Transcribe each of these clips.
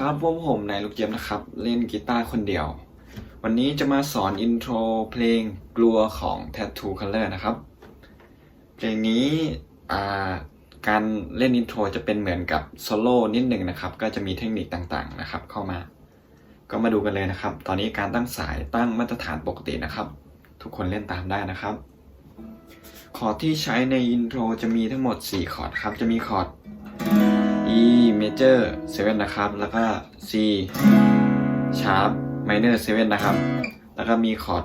ครับพวกผมนายลูกเจี๊ยบนะครับ เล่นกีตาร์คนเดียว วันนี้จะมาสอนอินโทรเพลงกลัวของ Tattoo Color นะครับ เพลงนี้การเล่นอินโทรจะเป็นเหมือนกับโซโล่นิดหนึ่งนะครับ ก็จะมีเทคนิคต่างๆนะครับ เข้ามา ก็มาดูกันเลยนะครับ ตอนนี้การตั้งสายตั้งมาตรฐานปกตินะครับ ทุกคนเล่นตามได้นะครับ คอร์ดที่ใช้ในอินโทรจะมีทั้งหมด 4 คอร์ดครับ จะมีคอร์ด E major 7นะครับ แล้วก็ C sharp minor 7นะครับ แล้วก็มีคอร์ด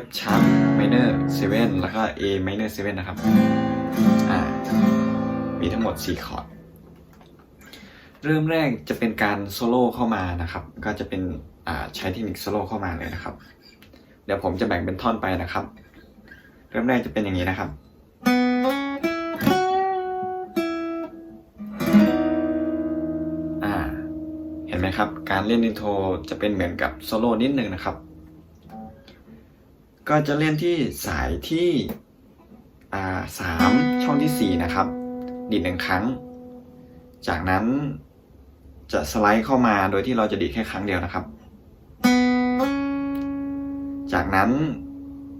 F sharp minor 7แล้วก็ A minor 7นะครับ อ่า มีทั้งหมด 4 คอร์ด เริ่มแรกจะเป็นการโซโล่เข้ามานะครับ ก็จะเป็น อ่า ใช้เทคนิคโซโล่เข้ามาเลยนะครับ เดี๋ยวผมจะแบ่งเป็นท่อนไปนะครับ เริ่มแรกจะเป็นอย่างนี้นะครับ นไหมครับ การเล่นอินโทรจะเป็นเหมือนกับโซโล่นิดนึงนะครับ ก็จะเล่นที่สายที่สามช่องที่สี่นะครับ ดีดหนึ่งครั้ง จากนั้นจะสไลด์เข้ามาโดยที่เราจะดีดแค่ครั้งเดียวนะครับ จากนั้น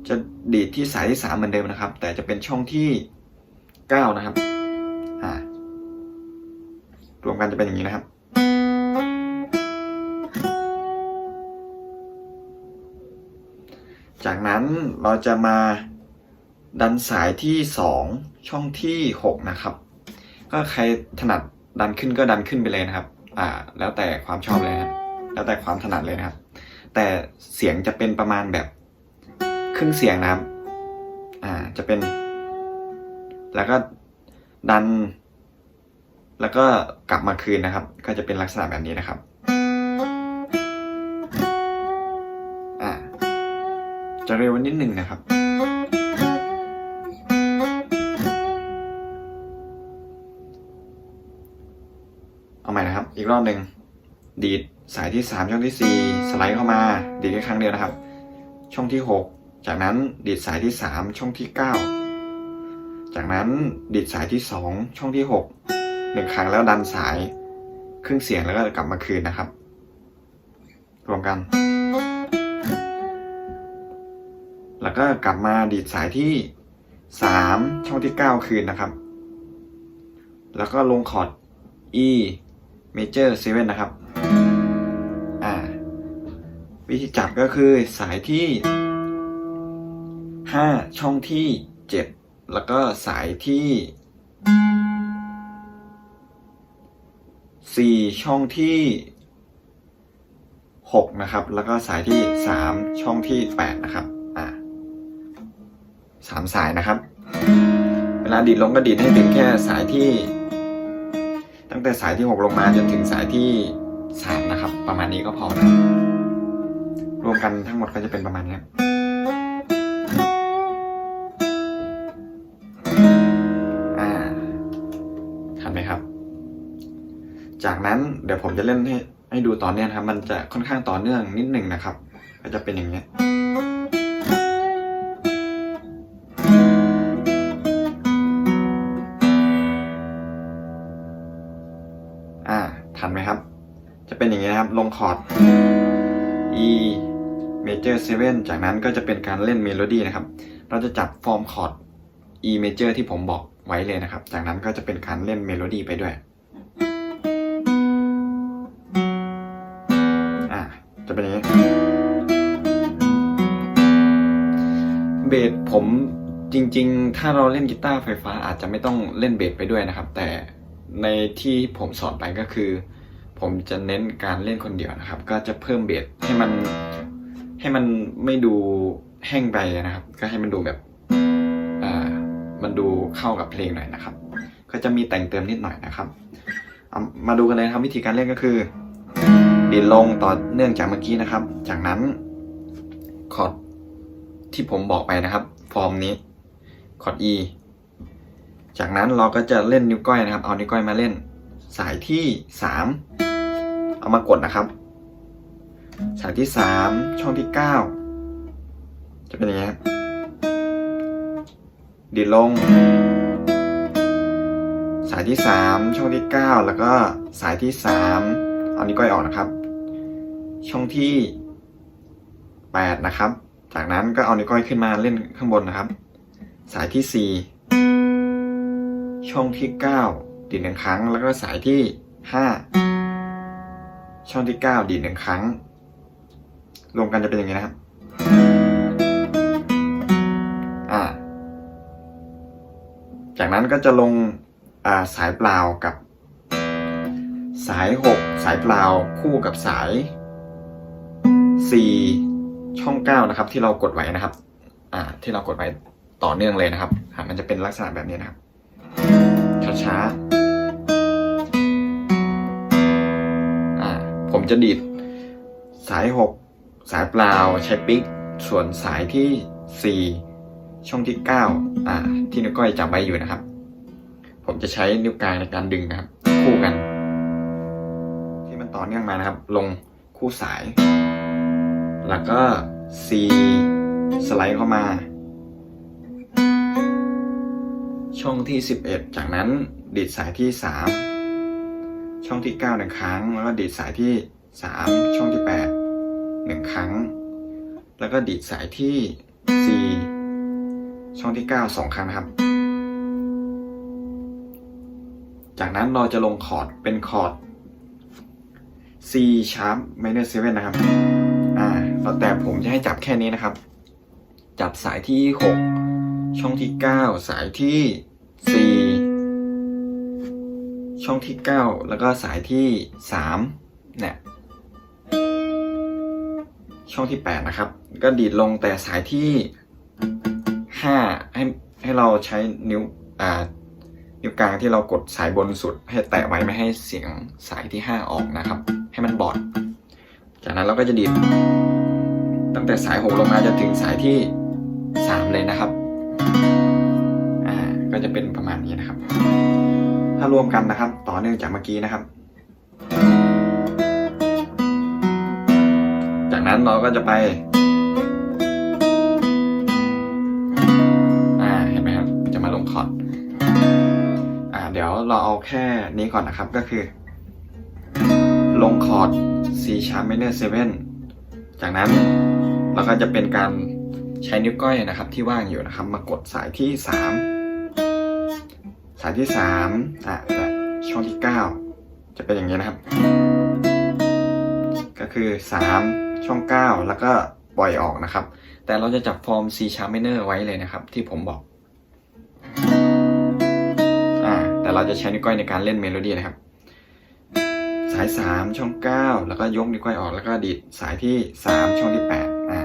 จะดีดที่สายที่สามเหมือนเดิมนะครับ แต่จะเป็นช่องที่เก้านะครับรวมกันจะเป็นอย่างนี้นะครับ จากนั้นเราจะมาดันสายที่สองช่องที่หกนะครับ ก็ใครถนัดดันขึ้นก็ดันขึ้นไปเลยนะครับ อ่า แล้วแต่ความชอบเลยนะแล้วแต่ความถนัดเลยนะครับ แต่เสียงจะเป็นประมาณแบบครึ่งเสียงนะครับ อ่า จะเป็น แล้วก็ดัน แล้วก็กลับมาคืนนะครับ ก็จะเป็นลักษณะแบบนี้นะครับ จะเร็วนิดหนึ่งนะครับเอาใหม่นะครับ อีกรอบหนึ่งดีดสายที่ 3 ช่องที่ 4 สไลด์เข้ามา ดีดแค่ครั้งเดียวนะครับ ช่องที่ 6 จากนั้นดีดสายที่ 3 ช่องที่ 9 จากนั้นดีดสายที่ 2 ช่องที่6หนึ่งครั้งแล้วดันสายครึ่งเสียงแล้วก็กลับมาคืนนะครับ รวมกัน ก็กลับมาดีดสายที่3ช่องที่9คืนนะครับ แล้วก็ลงคอร์ด E major 7นะครับ อ่า วิธีจับก็คือสายที่5ช่องที่7แล้วก็สายที่4ช่องที่6นะครับ แล้วก็สายที่3ช่องที่8นะครับ อ่าสามสายนะครับ เวลาดีดลงก็ดีดให้ถึงแค่สายที่ ตั้งแต่สายที่ 6 ลงมาจนถึงสายที่3นะครับ ประมาณนี้ก็พอนะรวมกันทั้งหมดก็จะเป็นประมาณนี้อ่าทันไหมครับ จากนั้นเดี๋ยวผมจะเล่นให้ให้ดูต่อเนื่องครับ มันจะค่อนข้างต่อเนื่องนิดหนึ่งนะครับ ก็จะเป็นอย่างนี้ งครับลงคอร์ด E major 7 จากนั้นก็จะเป็นการเล่นเมโลดี้นะครับ เราจะจับฟอร์มคอร์ด E major ที่ผมบอกไว้เลยนะครับ จากนั้นก็จะเป็นการเล่นเมโลดี้ไปด้วย อ่า จะเป็นอย่างนี้ เบสผมจริง ๆ ถ้าเราเล่นกีตาร์ไฟฟ้าอาจจะไม่ต้องเล่นเบสไปด้วยนะครับ แต่ในที่ผมสอนไปก็คือ ผมจะเน้นการเล่นคนเดียวนะครับ ก็จะเพิ่มเบสให้มันให้มันไม่ดูแห้งไปนะครับ ก็ให้มันดูแบบอ่ามันดูเข้ากับเพลงหน่อยนะครับ ก็จะมีแต่งเติมนิดหน่อยนะครับมาดูกันเลยนะครับวิธีการเล่นก็คือดีดลงต่อเนื่องจากเมื่อกี้นะครับ จากนั้นคอร์ดที่ผมบอกไปนะครับ ฟอร์มนี้คอร์ด E จากนั้นเราก็จะเล่นนิ้วก้อยนะครับ เอานิ้วก้อยมาเล่น สายที่สาม เอามากดนะครับสายที่สามช่องที่เก้าจะเป็นอย่างนี้ดีลง สายที่สามช่องที่เก้าแล้วก็สายที่สามเอานิ้วก้อยออกนะครับ ช่องที่แปดนะครับ จากนั้นก็เอานิ้วก้อยขึ้นมาเล่นข้างบนนะครับ สายที่สี่ช่องที่เก้าดีดหนึ่งครั้ง แล้วก็สายที่ห้า ช่องที่เก้าดีดหนึ่งครั้ง รวมกันจะเป็นอย่างนี้นะครับ อ่า จากนั้นก็จะลงอ่าสายเปล่ากับ สายหกสายเปล่าคู่กับสายสี่ช่องเก้านะครับ ที่เรากดไว้นะครับ อ่า ที่เรากดไว้ต่อเนื่องเลยนะครับ มันจะเป็นลักษณะแบบนี้นะครับ ช้าๆ จะดีดสายหกสายเปล่าใช้ปิก ส่วนสายที่สี่ช่องที่เก้าอ่า ที่นิ้วก้อยจับไว้อยู่นะครับ ผมจะใช้นิ้วกลางในการดึงนะครับ คู่กัน ที่มันต่อเนื่องมานะครับ ลงคู่สาย แล้วก็ C สไลด์เข้ามา ช่องที่ 11 จากนั้นดีดสายที่ 3 ช่องที่9หนึ่งครั้ง แล้วก็ดีดสายที่ 3 ช่องที่8หนึ่งครั้ง แล้วก็ดีดสายที่ 4 ช่องที่9สองครั้งนะครับ จากนั้นเราจะลงคอร์ดเป็นคอร์ด C sharp minor 7นะครับ อ่าแต่ผมจะให้จับแค่นี้นะครับ จับสายที่ 6 ช่องที่ 9 สายที่ 4 ช่องที่ 9 แล้วก็สายที่ 3 เนี่ย ช่องที่ 8 นะครับ ก็ดีดลงแต่สายที่ 5 ให้ให้เราใช้นิ้วอ่านิ้วกลางที่เรากดสายบนสุด ให้แตะไว้ไม่ให้เสียงสายที่ 5 ออกนะครับ ให้มันบอด จากนั้นเราก็จะดีดตั้งแต่สาย 6 ลงมาจนถึงสายที่ 3 เลยนะครับอ่าก็จะเป็นประมาณนี้นะครับ ถ้ารวมกันนะครับ ต่อเนื่องจากเมื่อกี้นะครับ นั้นเราก็จะไป อ่า เห็นไหมครับ จะมาลงคอร์ด อ่า เดี๋ยวเราเอาแค่นี้ก่อนนะครับ ก็คือ ลงคอร์ด C sharp minor 7จากนั้นเราก็จะเป็นการใช้นิ้วก้อยนะครับ ที่ว่างอยู่นะครับ มากดสายที่ 3 สายที่ 3 อะและช่องที่ 9 จะเป็นอย่างนี้นะครับ ก็คือ 3 ช่อง 9 แล้วก็ปล่อยออกนะครับ แต่เราจะจับฟอร์ม C sharp minor ไว้เลยนะครับ ที่ผมบอกอ่าแต่เราจะใช้นิ้วก้อยในการเล่นเมโลดี้นะครับ สาย 3 ช่อง 9 แล้วก็ยกนิ้วก้อยออกแล้วก็ดีดสายที่ 3 ช่องที่8อ่า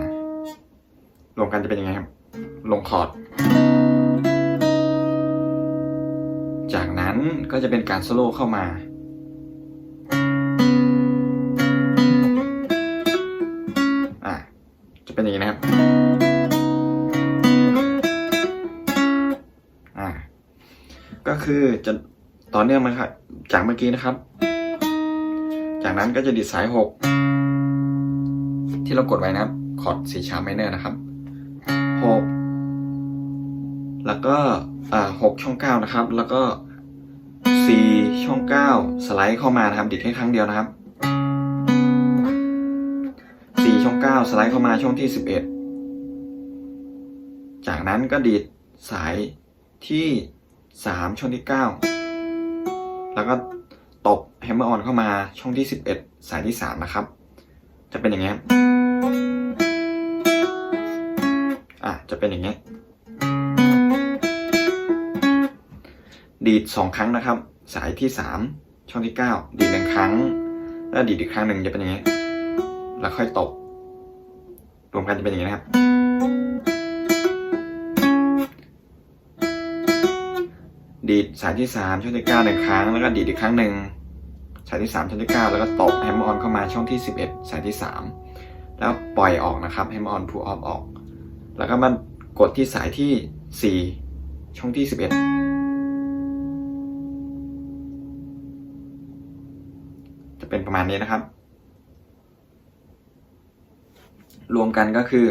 รวมกันจะเป็นยังไงครับ ลงคอร์ด จากนั้นก็จะเป็นการโซโล่เข้ามาอ่า คือจะต่อเนื่องมาครับจากเมื่อกี้นะครับ จากนั้นก็จะดีดสายหกที่เรากดไว้นะครับคอร์ดสีชาร์ปไมเนอร์นะครับหกแล้วก็อ่าหกช่องเก้านะครับ แล้วก็สี่ช่องเก้าสไลด์เข้ามานะครับดีดแค่ครั้งเดียวนะครับสี่ช่องเก้าสไลด์เข้ามาช่องที่สิบเอ็ดจากนั้นก็ดีดสายที่ สามช่องที่เก้าแล้วก็ตบแฮมเมอร์ออนเข้ามาช่องที่11สายที่3นะครับ จะเป็นอย่างเงี้ยอะจะเป็นอย่างเงี้ยดีด2ครั้งนะครับ สายที่3ช่องที่9ดีดหนึ่งครั้ง แล้วดีดอีกครั้งหนึ่งจะเป็นอย่างเงี้ยแล้วค่อยตบรวมกันจะเป็นอย่างเงี้ยนะครับ ดีดสายที่3ช่องที่9หนึ่งครั้ง แล้วก็ดีดอีกครั้งหนึ่งสายที่3ช่องที่9แล้วก็ตบแฮมเมออนเข้ามาช่องที่11สายที่3แล้วปล่อยออกนะครับแฮมเมออนพูออฟออก แล้วก็มากดที่สายที่4ช่องที่11จะเป็นประมาณนี้นะครับ รวมกันก็คือ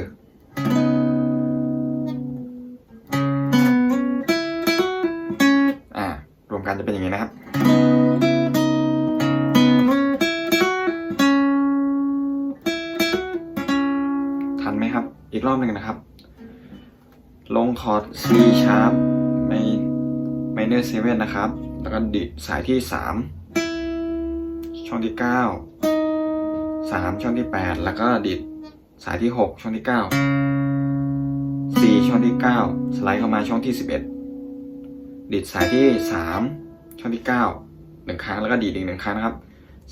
คอร์ด C sharp ใน minor 7 นะครับ แล้วก็ดิดสายที่ 3 ช่องที่ 9 3 ช่องที่ 8 แล้วก็ดิดสายที่ 6 ช่องที่ 9 4 ช่องที่ 9 สไลด์เข้ามาช่องที่ 11 ดิดสายที่ 3 ช่องที่9หนึ่งครั้งแล้วก็ดีดอีกหนึ่งครั้งนะครับ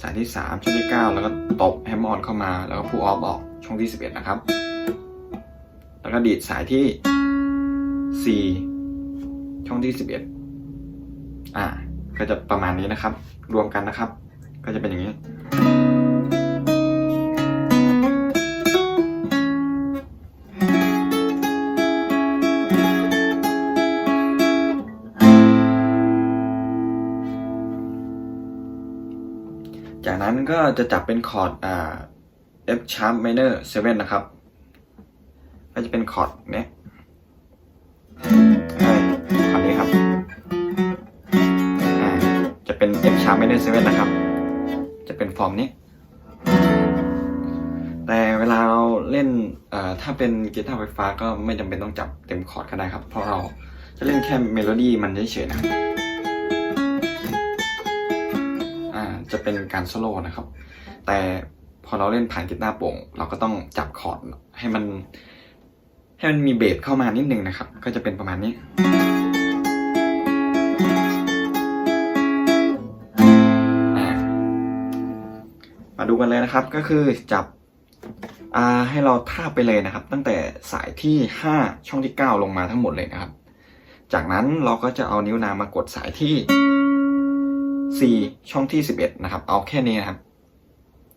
สายที่ 3 ช่องที่ 9 แล้วก็ตบแฮมมอนเข้ามา แล้วก็พูออฟออกช่องที่ 11 นะครับ แล้วก็ดีดสายที่ 4ช่องที่ 11 อ่า ก็จะประมาณนี้นะครับ รวมกันนะครับ ก็จะเป็นอย่างนี้ จากนั้นก็จะจับเป็นคอร์ดอ่า F sharp minor 7 นะครับ ก็จะเป็นคอร์ดเนี้ย็น F sharp minor 7นะครับ จะเป็นฟอร์มนี้ แต่เวลาเราเล่นถ้าเป็นกีตาร์ไฟฟ้าก็ไม่จำเป็นต้องจับเต็มคอร์ดก็ได้ครับ เพราะเราจะเล่นแค่เมโลดี้มันเฉยๆนะอ่าจะเป็นการโซโล่นะครับ แต่พอเราเล่นผ่านกีตาร์โปร่ง เราก็ต้องจับคอร์ดให้มันให้มันมีเบสเข้ามานิดนึงนะครับ ก็จะเป็นประมาณนี้ มาดูกันเลยนะครับก็คือจับอาให้เราทาบไปเลยนะครับ ตั้งแต่สายที่ 5 ช่องที่ 9 ลงมาทั้งหมดเลยนะครับ จากนั้นเราก็จะเอานิ้วนางมากดสายที่ 4 ช่องที่ 11 นะครับ เอาแค่นี้นะครับ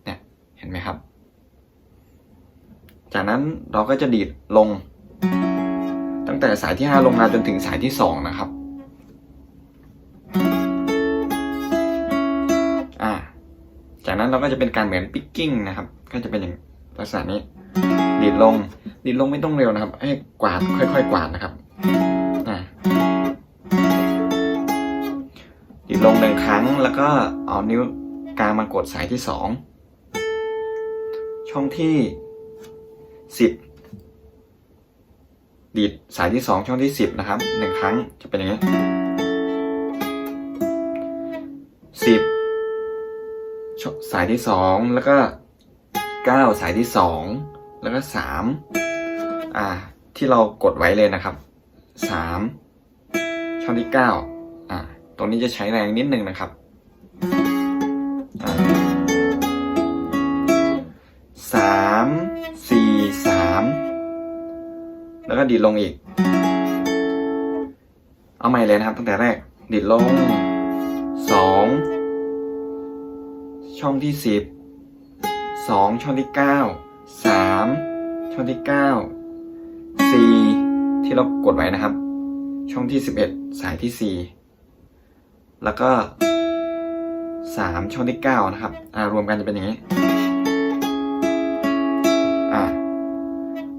เนี่ยเห็นไหมครับ จากนั้นเราก็จะดีดลง ตั้งแต่สายที่ 5 ลงมาจนถึงสายที่ 2 นะครับ ก็จะเป็นการเหมือนปิกกิ้งนะครับ ก็จะเป็นอย่างลักษณะนี้ ดีดลง ดีดลงไม่ต้องเร็วนะครับ ให้กวาดค่อยๆกวาดนะครับดีดลงหนึ่งครั้งแล้วก็เอานิ้วกลางมากดสายที่สองช่องที่สิบดีดสายที่สองช่องที่สิบนะครับหนึ่งครั้งจะเป็นอย่างนี้สิบ สายที่สองแล้วก็เก้าสายที่สองแล้วก็สามอ่า ที่เรากดไว้เลยนะครับสามช่องที่เก้าอ่าตรงนี้จะใช้แรงนิดนึงนะครับสามสี่สามแล้วก็ดีดลงอีก เอาใหม่เลยนะครับตั้งแต่แรก ดีดลงสอง ช่องที่สิบสองช่องที่เก้าสามช่องที่เก้าสี่ที่เรากดไว้นะครับ ช่องที่สิบเอ็ดสายที่สี่แล้วก็สามช่องที่เก้านะครับ อ่ารวมกันจะเป็นอย่างนี้ อ่า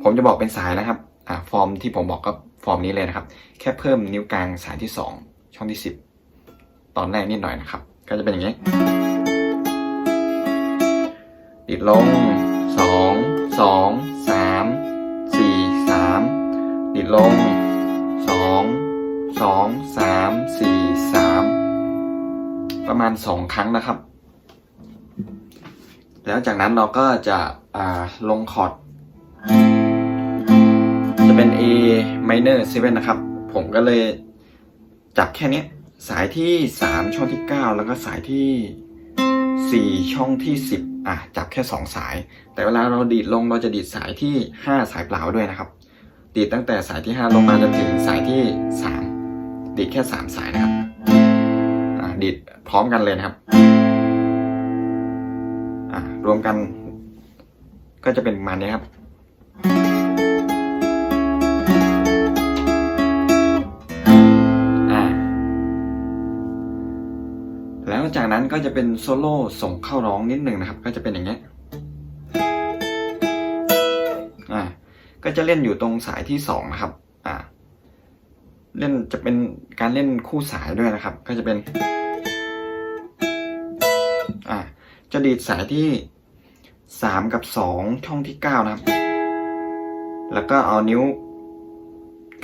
ผมจะบอกเป็นสายนะครับ อ่า ฟอร์มที่ผมบอกก็ฟอร์มนี้เลยนะครับ แค่เพิ่มนิ้วกลางสายที่สองช่องที่สิบตอนแรกนิดหน่อยนะครับ ก็จะเป็นอย่างนี้ ดิดลงสองสองสามสี่สามดิดลงสองสองสามสี่สามประมาณสองครั้งนะครับ แล้วจากนั้นเราก็จะลงคอร์ดจะเป็น A minor 7นะครับ ผมก็เลยจับแค่นี้สายที่ 3 ช่องที่ 9 แล้วก็สายที่ 4 ช่องที่ 10 อะจับแค่ 2 สาย แต่เวลาเราดีดลงเราจะดีดสายที่ 5 สายเปล่าด้วยนะครับ ดีดตั้งแต่สายที่ 5 ลงมาจนถึงสายที่ 3 ดีดแค่ 3 สายนะครับอะดีดพร้อมกันเลยนะครับอะรวมกันก็จะเป็นประมาณนี้ครับ แล้วจากนั้นก็จะเป็นโซโล่ส่งเข้าร้องนิดหนึ่งนะครับ ก็จะเป็นอย่างเงี้ยอ่าก็จะเล่นอยู่ตรงสายที่สองนะครับ อ่า เล่นจะเป็นการเล่นคู่สายด้วยนะครับ ก็จะเป็น อ่าจะดีดสายที่สามกับสองช่องที่เก้านะครับ แล้วก็เอานิ้ว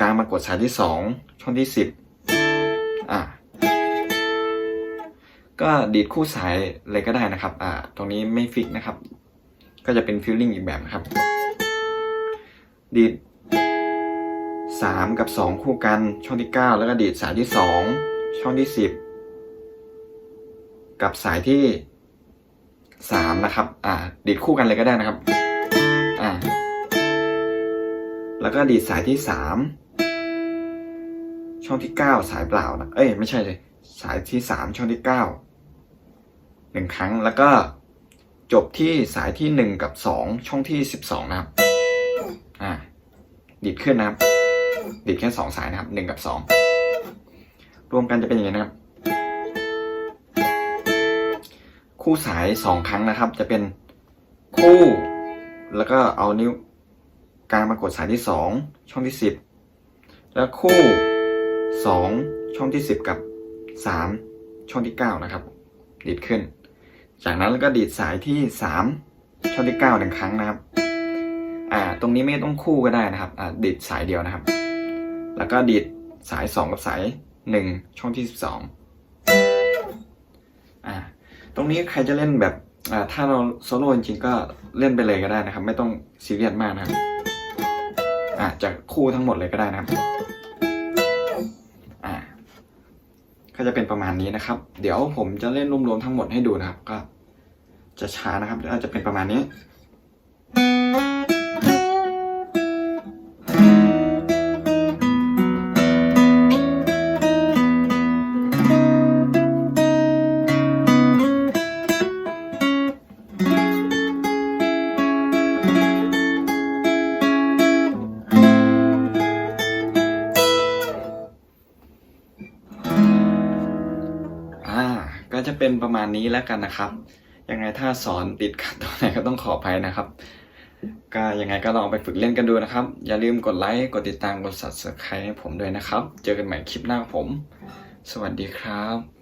กลางมากดสายที่สองช่องที่สิบ ก็ดีดคู่สายเลยก็ได้นะครับ อ่า ตรงนี้ไม่ฟิกนะครับ ก็จะเป็นฟิลลิ่งอีกแบบนะครับ ดีดสามกับสองคู่กันช่องที่เก้าแล้วก็ดีดสายที่สองช่องที่สิบกับสายที่สามนะครับ อ่า ดีดคู่กันเลยก็ได้นะครับ อ่า แล้วก็ดีดสายที่สามช่องที่เก้าสายเปล่านะ เอ้ย ไม่ใช่เลยสายที่สามช่องที่เก้า หนึ่งครั้งแล้วก็จบที่สายที่หนึ่งกับสองช่องที่สิบสองนะครับ อ่า ดีดขึ้นนะครับ ดีดแค่สองสายนะครับหนึ่งกับสองรวมกันจะเป็นอย่างนี้นะครับ คู่สายสองครั้งนะครับ จะเป็นคู่ แล้วก็เอานิ้วกลางมากดสายที่สองช่องที่สิบแล้วคู่สองช่องที่สิบกับสามช่องที่เก้านะครับ ดีดขึ้น จากนั้นก็ดีดสายที่สามช่องที่เก้าหนึ่งครั้งนะครับ อ่า ตรงนี้ไม่ต้องคู่ก็ได้นะครับอ่าดีดสายเดียวนะครับ แล้วก็ดีดสายสองกับสายหนึ่งช่องที่สิบสองอ่า ตรงนี้ใครจะเล่นแบบอ่าถ้าเราโซโล่จริงๆก็เล่นไปเลยก็ได้นะครับ ไม่ต้องซีเรียสมากนะครับอ่าจะคู่ทั้งหมดเลยก็ได้นะครับ ก็จะเป็นประมาณนี้นะครับ เดี๋ยวผมจะเล่นรวมๆทั้งหมดให้ดูนะครับ ก็จะช้านะครับอาจจะเป็นประมาณนี้ มาณนี้แล้วกันนะครับ ยังไงถ้าสอนติดขัดตรงไหนก็ต้องขออภัยนะครับ ก็ยังไงก็ลองไปฝึกเล่นกันดูนะครับ อย่าลืมกดไลค์ กดติดตาม กด subscribe ให้ผมด้วยนะครับ เจอกันใหม่คลิปหน้าผม สวัสดีครับ